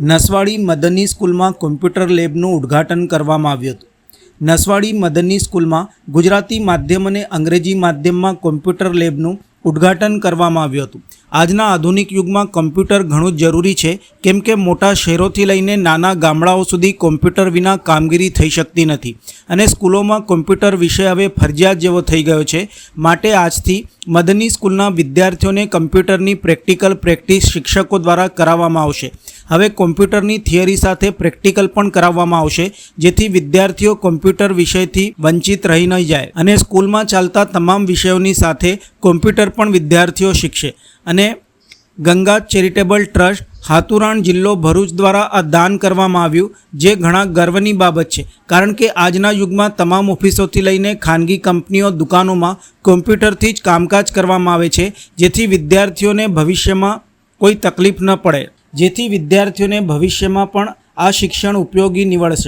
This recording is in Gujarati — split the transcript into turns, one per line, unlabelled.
નસવાડી મદની સ્કૂલમાં કોમ્પ્યુટર લેબનું ઉદ્ઘાટન કરવામાં આવ્યું હતું. નસવાડી મદની સ્કૂલમાં ગુજરાતી માધ્યમ અને અંગ્રેજી માધ્યમમાં કોમ્પ્યુટર લેબનું ઉદ્ઘાટન કરવામાં આવ્યું હતું. આજના આધુનિક યુગમાં કોમ્પ્યુટર ઘણું જ જરૂરી છે, કેમ કે મોટા શહેરોથી લઈને નાના ગામડાઓ સુધી કોમ્પ્યુટર વિના કામગીરી થઈ શકતી નથી. અને સ્કૂલોમાં કોમ્પ્યુટર વિષય હવે ફરજિયાત જેવો થઈ ગયો છે. માટે આજથી મદની સ્કૂલના વિદ્યાર્થીઓને કમ્પ્યુટરની પ્રેક્ટિકલ પ્રેક્ટિસ શિક્ષકો દ્વારા કરાવવામાં આવશે. હવે કોમ્પ્યુટરની થિયરી સાથે પ્રેક્ટિકલ પણ કરાવવામાં આવશે, જેથી વિદ્યાર્થીઓ કોમ્પ્યુટર વિષયથી વંચિત રહી નહીં જાય અને સ્કૂલમાં ચાલતા તમામ વિષયોની સાથે કોમ્પ્યુટર પણ વિદ્યાર્થીઓ શીખશે. અને ગંગા ચેરિટેબલ ટ્રસ્ટ હાથુરાણ જિલ્લો ભરૂચ દ્વારા આ દાન કરવામાં આવ્યું, જે ઘણા ગર્વની બાબત છે, કારણ કે આજના યુગમાં તમામ ઓફિસોથી લઈને ખાનગી કંપનીઓ, દુકાનોમાં કોમ્પ્યુટરથી જ કામકાજ કરવામાં આવે છે, જેથી વિદ્યાર્થીઓને ભવિષ્યમાં કોઈ તકલીફ ન પડે. જેથી વિદ્યાર્થીઓને ભવિષ્યમાં પણ આ શિક્ષણ ઉપયોગી નીવડશે.